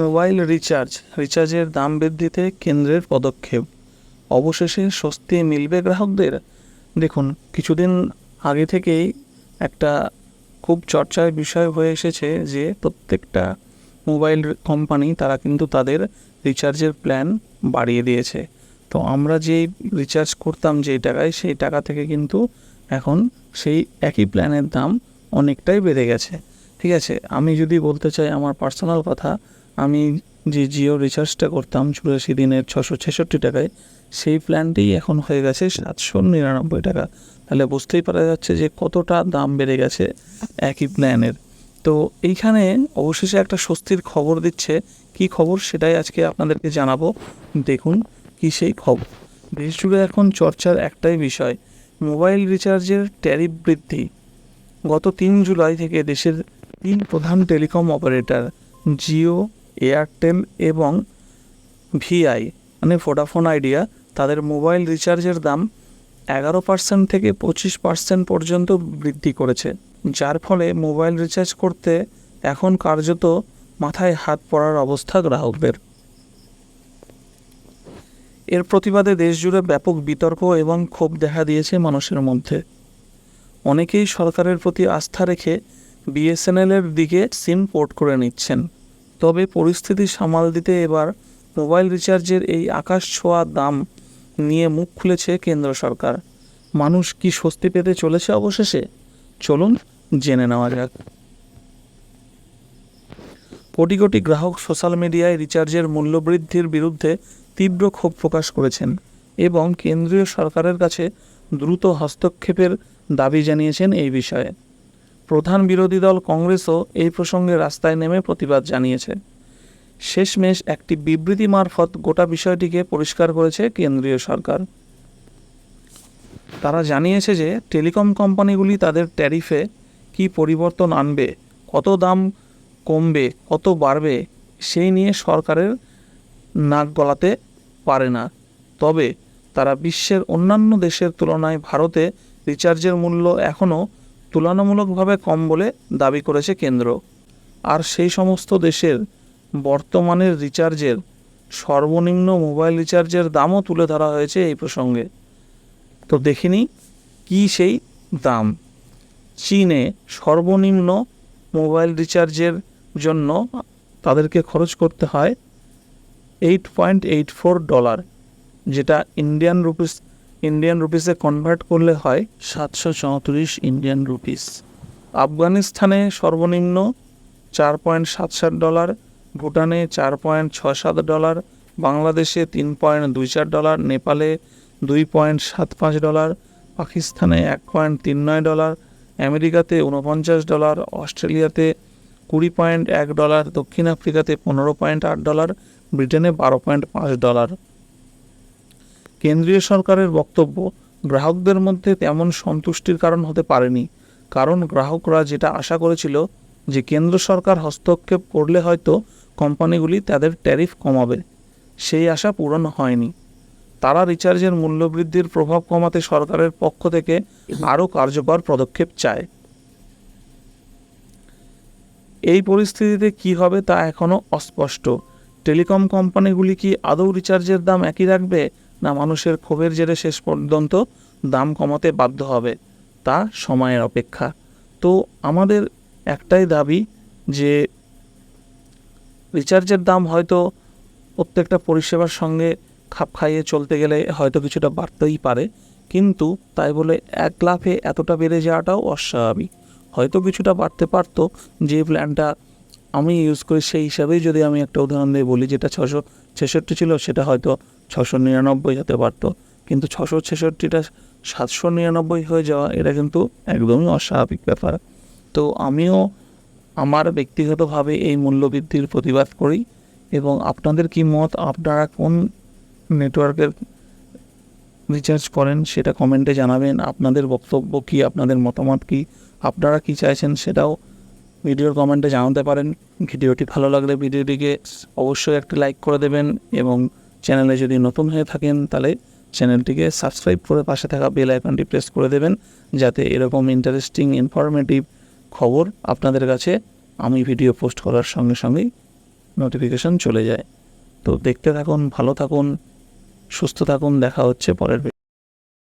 Mobile recharge. রিচার্জের দাম বৃদ্ধিতে কেন্দ্রের পদক্ষেপ। অবশেষে স্বস্তি মিলবে গ্রাহকদের। দেখুন, কিছুদিন আগে থেকেই একটা খুব চর্চার বিষয় হয়ে এসেছে যে, প্রত্যেকটা মোবাইল কোম্পানি তারা কিন্তু তাদের রিচার্জের প্ল্যান বাড়িয়ে দিয়েছে। তো আমরা যেই রিচার্জ করতাম যেই টাকায়, সেই টাকা থেকে কিন্তু এখন সেই একই প্ল্যানের দাম অনেকটাই বেড়ে গেছে। ঠিক আছে, আমি যদি বলতে চাই আমার পার্সোনাল কথা আমি যে জিও রিচার্জটা করতাম চুরাশি দিনের ছশো ছেষট্টি টাকায়, সেই প্ল্যানটি এখন হয়ে গেছে সাতশো নিরানব্বই টাকা। তাহলে বুঝতেই পারা যাচ্ছে যে কতটা দাম বেড়ে গেছে একই প্ল্যানের। তো এইখানে অবশেষে একটা স্বস্তির খবর দিচ্ছে। কি খবর সেটাই আজকে আপনাদেরকে জানাব। দেখুন কি সেই খবর। দেশ জুড়ে এখন চর্চার একটাই বিষয়, মোবাইল রিচার্জের ট্যারিফ বৃদ্ধি। গত তিন জুলাই থেকে দেশের তিন প্রধান টেলিকম অপারেটর, জিও এয়ারটেল এবং ভিআই মানে ভোডাফোন আইডিয়া, তাদের মোবাইল রিচার্জের দাম এগারো পার্সেন্ট থেকে পঁচিশ পার্সেন্ট পর্যন্ত বৃদ্ধি করেছে, যার ফলে মোবাইল রিচার্জ করতে এখন কার্যত মাথায় হাত পড়ার অবস্থা গ্রাহকদের। এর প্রতিবাদে দেশজুড়ে ব্যাপক বিতর্ক এবং ক্ষোভ দেখা দিয়েছে মানুষের মধ্যে। অনেকেই সরকারের প্রতি আস্থা রেখে বিএসএনএলের দিকে সিম পোর্ট করে নিচ্ছেন। তবে পরিস্থিতি সামাল দিতে এবার মোবাইল রিচার্জের এই আকাশ ছোঁয়া দাম নিয়ে মুখ খুলেছে কেন্দ্র সরকার। মানুষ কি স্বস্তি পেতে চলেছে অবশেষে? চলুন জেনে নেওয়া যাক। কোটি কোটি গ্রাহক সোশ্যাল মিডিয়ায় রিচার্জের মূল্য বৃদ্ধির বিরুদ্ধে তীব্র ক্ষোভ প্রকাশ করেছেন এবং কেন্দ্রীয় সরকারের কাছে দ্রুত হস্তক্ষেপের দাবি জানিয়েছেন এই বিষয়ে। প্রধান বিরোধী দল কংগ্রেসও এই প্রসঙ্গে রাস্তায় নেমে প্রতিবাদ জানিয়েছে। শেষমেশ একটি বিবৃতি মারফত গোটা বিষয়টিকে পরিষ্কার করেছে কেন্দ্রীয় সরকার। তারা জানিয়েছে যে, টেলিকম কোম্পানিগুলি তাদের ট্যারিফে কী পরিবর্তন আনবে, কত দাম কমবে, কত বাড়বে, সেই নিয়ে সরকারের নাক গলাতে পারে না। তবে তারা বিশ্বের অন্যান্য দেশের তুলনায় ভারতে রিচার্জের মূল্য এখনও তুলনামূলকভাবে কম বলে দাবি করেছে কেন্দ্র। আর সেই সমস্ত দেশের বর্তমানের রিচার্জের সর্বনিম্ন মোবাইল রিচার্জের দামও তুলে ধরা হয়েছে এই প্রসঙ্গে। তো দেখিনি কি সেই দাম। চীনে সর্বনিম্ন মোবাইল রিচার্জের জন্য তাদেরকে খরচ করতে হয় eight point eight four dollar, যেটা ইন্ডিয়ান রুপিস ইন্ডিয়ান রুপিসে কনভার্ট করলে হয় সাতশো চৌত্রিশ ইন্ডিয়ান রুপিস আফগানিস্তানে সর্বনিম্ন চার পয়েন্ট সাত সাত ডলার, ভুটানে চার পয়েন্ট ছয় সাত ডলার, বাংলাদেশে তিন পয়েন্ট দুই চার ডলার, নেপালে দুই পয়েন্ট সাত পাঁচ ডলার, পাকিস্তানে এক পয়েন্ট তিন নয় ডলার, আমেরিকাতে উনপঞ্চাশ ডলার, অস্ট্রেলিয়াতে কুড়ি পয়েন্ট এক ডলার, দক্ষিণ আফ্রিকাতে পনেরো পয়েন্ট আট ডলার, ব্রিটেনে বারো পয়েন্ট পাঁচ ডলার। কেন্দ্রীয় সরকারের বক্তব্য, গ্রাহকদের মধ্যে তেমন সন্তুষ্টির কারণ হতে পারেনি। কারণ গ্রাহকরা যেটা আশা করেছিল যে কেন্দ্র সরকার হস্তক্ষেপ করলে হয়তো কোম্পানিগুলি তাদের ট্যারিফ কমাবে, সেই আশা পূরণ হয়নি। তারা রিচার্জের মূল্যবৃদ্ধির প্রভাব কমাতে সরকারের পক্ষ থেকে আরও কার্যকর পদক্ষেপ চায়। এই পরিস্থিতিতে কি হবে তা এখনও অস্পষ্ট। টেলিকম কোম্পানিগুলি কি আদৌ রিচার্জের দাম একই রাখবে? না মানুষের ক্ষোভের জেরে শেষ পর্যন্ত দাম কমাতে বাধ্য হবে, তা সময়ের অপেক্ষা। তো আমাদের একটাই দাবি যে রিচার্জের দাম হয়তো প্রত্যেকটা পরিষেবার সঙ্গে খাপ খাইয়ে চলতে গেলে হয়তো কিছুটা বাড়তেই পারে, কিন্তু তাই বলে এক লাফে এতটা বেড়ে যাওয়াটাও অস্বাভাবিক। হয়তো কিছুটা বাড়তে পারতো যে প্ল্যানটা আমি ইউজ করি সেই হিসাবেই যদি আমি একটা উদাহরণ দিয়ে বলি, যেটা ছশো ছেষট্টি ছিল, সেটা হয়তো ছশো নিরানব্বই হতে পারতো। কিন্তু ছশো ছেষট্টিটা সাতশো নিরানব্বই হয়ে যাওয়া, এটা কিন্তু একদমই অস্বাভাবিক ব্যাপার। তো আমিও আমার ব্যক্তিগতভাবে এই মূল্যবৃদ্ধির প্রতিবাদ করি এবং আপনাদের কি মত? আপনারা কোন নেটওয়ার্কের রিচার্জ করেন সেটা কমেন্টে জানাবেন। আপনাদের বক্তব্য কি? আপনাদের মতামত কি? আপনারা কি চাইছেন সেটাও ভিডিওর কমেন্টে জানাতে পারেন। ভিডিওটি ভালো লাগলে ভিডিওটিকে অবশ্যই একটা লাইক করে দেবেন এবং চ্যানেলে যদি নতুন হয়ে থাকেন, তাহলে চ্যানেলটিকে সাবস্ক্রাইব করে পাশে থাকা বেল আইকনটি প্রেস করে দেবেন, যাতে এরকম ইন্টারেস্টিং ইনফরমেটিভ খবর আপনাদের কাছে আমি ভিডিও পোস্ট করার সঙ্গে সঙ্গেই নোটিফিকেশান চলে যায়। তো দেখতে থাকুন, ভালো থাকুন, সুস্থ থাকুন, দেখা হচ্ছে পরের